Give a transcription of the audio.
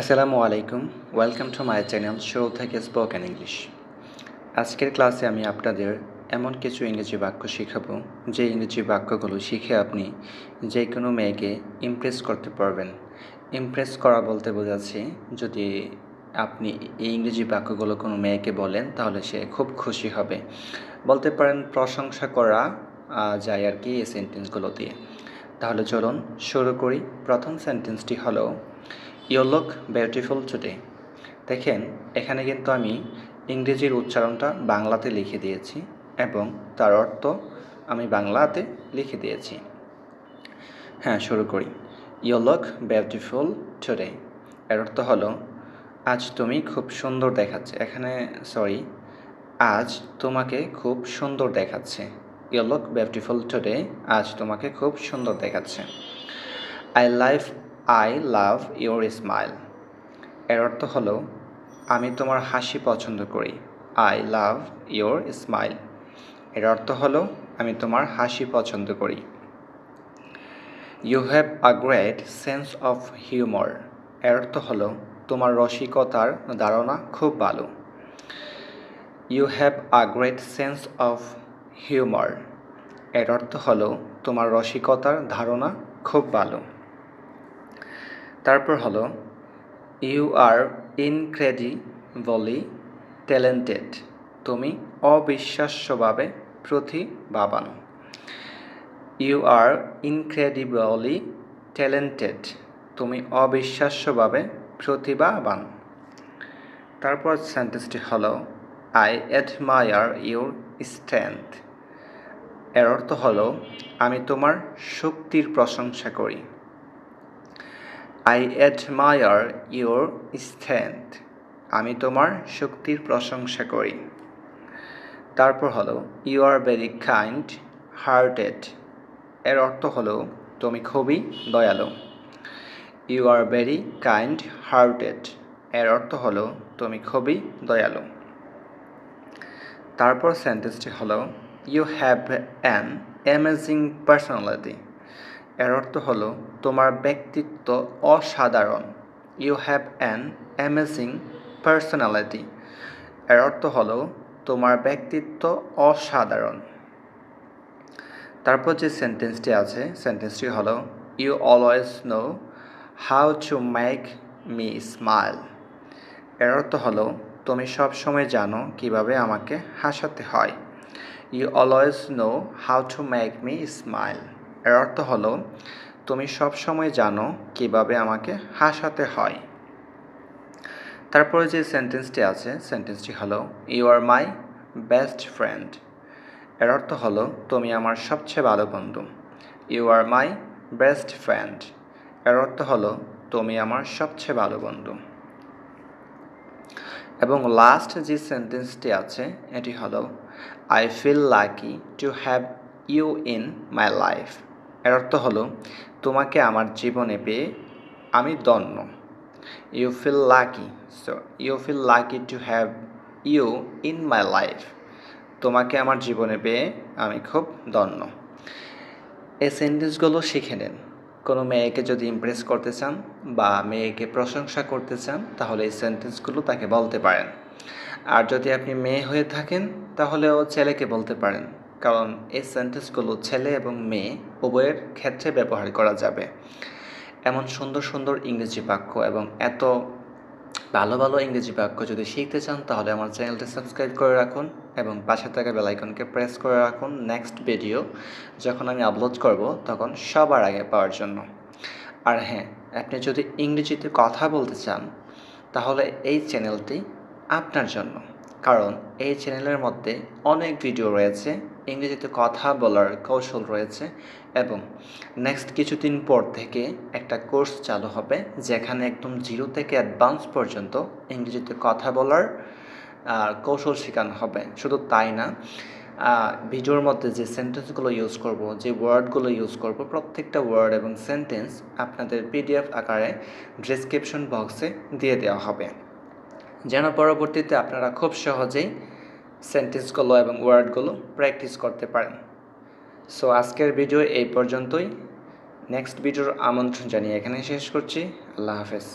আসসালামু আলাইকুম। Welcome to my channel শুরু থেকে স্পোকেন ইংলিশ আজকের ক্লাসে আমি আপনাদের এমন কিছু ইংরেজি বাক্য শেখাবো, যে ইংরেজি বাক্যগুলো শিখে আপনি যে কোনো মেয়েকে ইমপ্রেস করতে পারবেন। ইমপ্রেস করা বলতে বোঝাচ্ছি, যদি আপনি এই ইংরেজি বাক্যগুলো কোনো মেয়েকে বলেন, তাহলে সে খুব খুশি হবে। বলতে পারেন, প্রশংসা করা যায় আর কি এই সেন্টেন্সগুলো দিয়ে। তাহলে চলুন শুরু করি। প্রথম সেন্টেন্সটি হলো ইউ লুক বিউটিফুল টুডে দেখেন, এখানে কিন্তু আমি ইংরেজির উচ্চারণটা বাংলাতে লিখে দিয়েছি এবং তার অর্থ আমি বাংলাতে লিখে দিয়েছি। হ্যাঁ শুরু করি। ইউ লুক বিউটিফুল টুডে এর অর্থ হলো, আজ তুমি খুব সুন্দর দেখাচ্ছে। এখানে সরি আজ তোমাকে খুব সুন্দর দেখাচ্ছে। ইউ লুক বিউটিফুল টুডে আজ তোমাকে খুব সুন্দর দেখাচ্ছে। I live I love your smile. এর অর্থ হলো, আমি তোমার হাসি পছন্দ করি। I love your smile. এর অর্থ হলো, আমি তোমার হাসি পছন্দ করি। You have a great sense of humour. এর অর্থ হলো, তোমার রসিকতার ধারণা খুব ভালো। You have a great sense of humour. এর অর্থ হলো, তোমার রসিকতার ধারণা খুব ভালো। তারপর হলো ইউ আর ইনক্রেডিবলি ট্যালেন্টেড তুমি অবিশ্বাস্যভাবে প্রতিভাবান। ইউ আর ইনক্রেডিবলি ট্যালেন্টেড তুমি অবিশ্বাস্যভাবে প্রতিভাবান। তারপর সেন্টেন্সটি হলো আই অ্যাডমায়ার ইউর স্ট্রেংথ এর অর্থ হলো, আমি তোমার শক্তির প্রশংসা করি। আই অ্যাডমায়ার ইউর স্ট্রেংথ আমি তোমার শক্তির প্রশংসা করি। তারপর হলো you are very kind hearted এর অর্থ হলো, তুমি খুবই দয়ালু you are very kind hearted এর অর্থ হলো, তুমি খুবই দয়ালু তারপর সেন্টেন্সটি হলো you have an amazing personality এর অর্থ হলো, তোমার ব্যক্তিত্ব অসাধারণ। You have an amazing personality এর অর্থ হলো, তোমার ব্যক্তিত্ব অসাধারণ. তারপর যে সেন্টেন্সটি আছে সেন্টেন্সটি হলো you always know how to make me smile এর অর্থ হলো, তুমি সবসময় জানো কীভাবে আমাকে হাসাতে হয়। You always know how to make me smile এর অর্থ হলো, তুমি সবসময় জানো কীভাবে আমাকে হাসাতে হয়। তারপরে যে সেন্টেন্সটি আছে সেন্টেন্সটি হলো you are my best friend এর অর্থ হলো, তুমি আমার সবচেয়ে ভালো বন্ধু। You are my best friend এর অর্থ হলো, তুমি আমার সবচেয়ে ভালো বন্ধু। এবং লাস্ট যে সেন্টেন্সটি আছে, এটি হলো I feel lucky to have you in my life এর অর্থ হলো, তোমাকে আমার জীবনে পেয়ে আমি দন্য you feel lucky so you feel lucky to have you in my life তোমাকে আমার জীবনে পেয়ে আমি খুব দন্য এই সেন্টেন্সগুলো শিখে নেন। কোনো মেয়েকে যদি ইমপ্রেস করতে চান বা মেয়েকে প্রশংসা করতে চান, তাহলে এই সেন্টেন্সগুলো তাকে বলতে পারেন। আর যদি আপনি মেয়ে হয়ে থাকেন তাহলেও ছেলেকে বলতে পারেন। কারণ এই সেন্টেন্সগুলো ছেলে এবং মেয়ে উভয়ের ক্ষেত্রে ব্যবহার করা যাবে। এমন সুন্দর সুন্দর ইংরেজি বাক্য এবং এত ভালো ভালো ইংরেজি বাক্য যদি শিখতে চান, তাহলে আমার চ্যানেলটি সাবস্ক্রাইব করে রাখুন এবং পাশে থাকা বেলাইকনকে প্রেস করে রাখুন নেক্সট ভিডিও যখন আমি আপলোড করব তখন সবার আগে পাওয়ার জন্য। আর হ্যাঁ আপনি যদি ইংরেজিতে কথা বলতে চান, তাহলে এই চ্যানেলটি আপনার জন্য। কারণ এই চ্যানেলের মধ্যে অনেক ভিডিও রয়েছে। ইংরেজিতে কথা বলার কৌশল রয়েছে এবং নেক্সট কিছুদিন পর থেকে একটা কোর্স চালু হবে, যেখানে একদম জিরো থেকে অ্যাডভান্স পর্যন্ত ইংরেজিতে কথা বলার কৌশল শেখানো হবে। শুধু তাই না ভিডিওর মধ্যে যে সেন্টেন্সগুলো ইউজ করব, যে ওয়ার্ডগুলো ইউজ করব, প্রত্যেকটা ওয়ার্ড এবং সেন্টেন্স আপনাদের পিডিএফ আকারে ডেসক্রিপশন বক্সে দিয়ে দেওয়া হবে। যেন পরবর্তীতে আপনারা খুব সহজেই সেন্টেন্সগুলো এবং ওয়ার্ডগুলো প্র্যাকটিস করতে পারেন। সো আজকের ভিডিও এই পর্যন্তই। নেক্সট ভিডিওর আমন্ত্রণ জানিয়ে এখানে শেষ করছি। আল্লাহ হাফেজ।